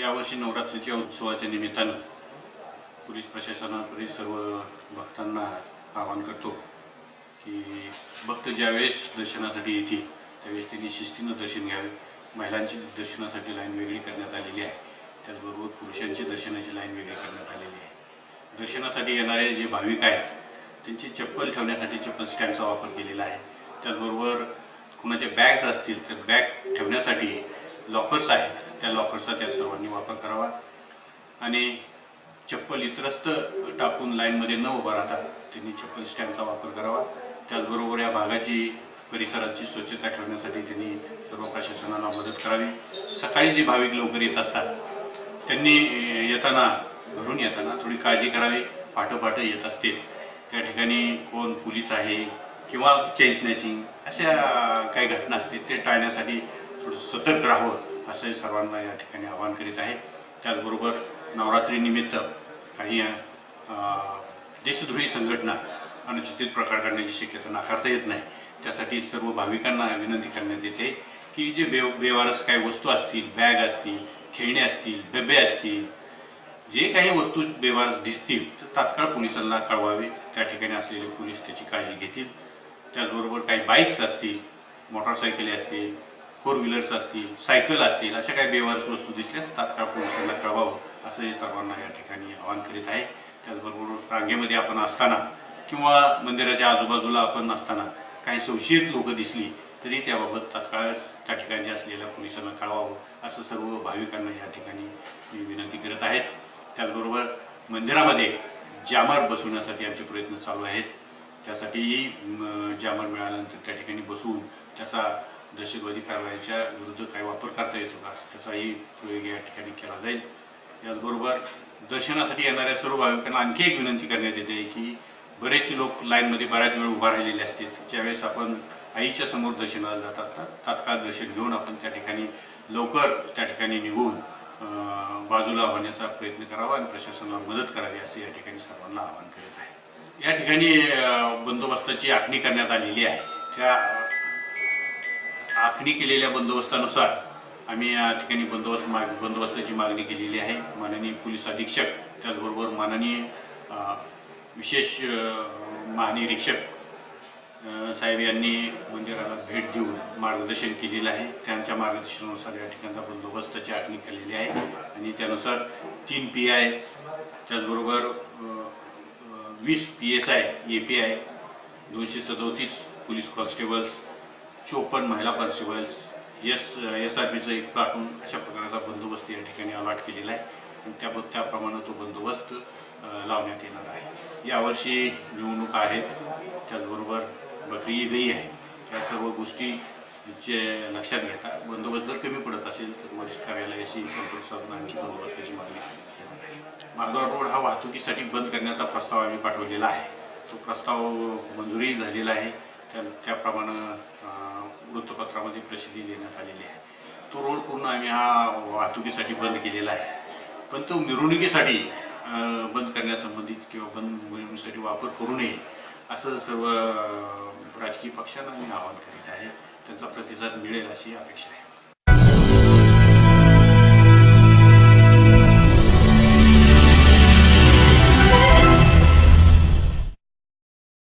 यावर्षी नवरात्रीच्या उत्सवाच्या निमित्तानं पोलीस प्रशासनाकडे सर्व भक्तांना आवाहन करतो की भक्त ज्यावेळेस दर्शनासाठी येतील त्यावेळेस त्यांनी शिस्तीनं दर्शन घ्यावे. महिलांची दर्शनासाठी लाईन वेगळी करण्यात आलेली आहे. त्याचबरोबर पुरुषांची दर्शनाची लाईन वेगळी करण्यात आलेली आहे. दर्शनासाठी येणारे जे भाविक आहेत त्यांची चप्पल ठेवण्यासाठी चप्पल स्टँडचा वापर केलेला आहे. त्याचबरोबर कुणाचे बॅग्स असतील तर बॅग ठेवण्यासाठी लॉकर्स आहेत. त्या लॉकरचा त्या सर्वांनी वापर करावा. आणि चप्पल इतरस्त टाकून लाईनमध्ये न उभा राहता त्यांनी चप्पल स्टँडचा वापर करावा. त्याचबरोबर या भागाची परिसराची स्वच्छता ठेवण्यासाठी त्यांनी सर्व प्रशासनाला मदत करावी. सकाळी जे भाविक लवकर येत असतात त्यांनी येताना घरून येताना थोडी काळजी करावी. पाठोपाठ येत असतील. त्या ठिकाणी कोण पोलीस आहे किंवा चेन स्नॅचिंग अशा काही घटना असतील ते टाळण्यासाठी थोडं सतर्क राहावं. असं सर्वांना या ठिकाणी आवाहन करीत आहे. त्याचबरोबर नवरात्रीनिमित्त काही देशद्रोही संघटना अनुचित प्रकार करण्याची शक्यता नाकारता येत नाही. त्यासाठी सर्व भाविकांना विनंती करण्यात येते की जे बे बेवारस काही वस्तू असतील बॅग असतील खेळणे असतील डबे असतील जे काही वस्तू बेवारस दिसतील तर तात्काळ पोलिसांना कळवावे. त्या ठिकाणी असलेले पोलीस त्याची काळजी घेतील. त्याचबरोबर काही बाईक्स असतील मोटरसायकली असतील फोर व्हीलर्स असतील सायकल असतील अशा काही बेवारस वस्तू दिसल्यास तात्काळ पोलिसांना कळवावं असं हे सर्वांना या ठिकाणी आवाहन करीत आहे. त्याचबरोबर रांगेमध्ये आपण असताना किंवा मंदिराच्या आजूबाजूला आपण असताना काही संशयित लोक दिसली तरी त्याबाबत तात्काळ त्या ठिकाणी असलेल्या पोलिसांना कळवावं असं सर्व भाविकांना या ठिकाणी मी विनंती करत आहेत त्याचबरोबर मंदिरामध्ये जामर बसवण्यासाठी आमचे प्रयत्न चालू आहेत. त्यासाठीही जामर मिळाल्यानंतर त्या ठिकाणी बसवून त्याचा दहशतवादी कारवाईच्या विरुद्ध काही वापर करता येतो का? त्याचाही प्रयोग या ठिकाणी केला जाईल. याचबरोबर दर्शनासाठी येणाऱ्या सर्व भाविकांना आणखी एक विनंती करण्यात येते की बरेचसे लोक लाईनमध्ये बऱ्याच वेळ उभा राहिलेले असतील. ज्यावेळेस आपण आईच्या समोर दर्शनाला जात असतात तात्काळ दर्शन घेऊन आपण त्या ठिकाणी लवकर त्या ठिकाणी निघून बाजूला होण्याचा प्रयत्न करावा आणि प्रशासनाला मदत करावी असे या ठिकाणी सर्वांना आवाहन करत आहे. या ठिकाणी बंदोबस्ताची आखणी करण्यात आलेली आहे. त्या आखणी केलेल्या बंदोबस्तानुसार आम्ही या ठिकाणी बंदोबस्त माग बंदोबस्ताची मागणी केलेली आहे. माननीय पोलीस अधीक्षक त्याचबरोबर माननीय विशेष महानिरीक्षक साहेब यांनी मंदिराला भेट देऊन मार्गदर्शन केलेलं आहे. त्यांच्या मार्गदर्शनानुसार या ठिकाणचा बंदोबस्ताची आखणी केलेली आहे. आणि त्यानुसार तीन पी आय त्याचबरोबर वीस P S I A P I दोनशे सदोतीस पोलीस कॉन्स्टेबल्स चोपन्न महिला कॉन्स्टेबल्स एस एस आर पीचं एक प्लाटून अशा प्रकारचा बंदोबस्त या ठिकाणी अलॉट केलेला आहे. आणि त्या त्याप्रमाणे तो बंदोबस्त लावण्यात येणार आहे. यावर्षी निवडणुका आहेत. त्याचबरोबर बकरी ईदही आहे. या सर्व गोष्टी जे लक्षात घेता बंदोबस्त जर कमी पडत असेल तर वरिष्ठ कार्यालयाशी संपर्क साधून आणखी बंदोबस्ताची मागणी करण्यात येणार आहे. रोड हा वाहतुकीसाठी बंद करण्याचा प्रस्ताव आम्ही पाठवलेला आहे. तो प्रस्ताव मंजुरी झालेला आहे. त्या त्याप्रमाणे वृत्तपत्रामध्ये प्रसिद्धी देण्यात आलेली आहे. तो रोड पूर्ण आम्ही हा वाहतुकीसाठी बंद केलेला आहे. पण तो मिरवणुकीसाठी बंद करण्यासंबंधीच किंवा बंद मिरवणुकीसाठी वापर करू नये असं सर्व राजकीय पक्षांना मी आवाहन करीत आहे. त्यांचा प्रतिसाद मिळेल अशी अपेक्षा आहे.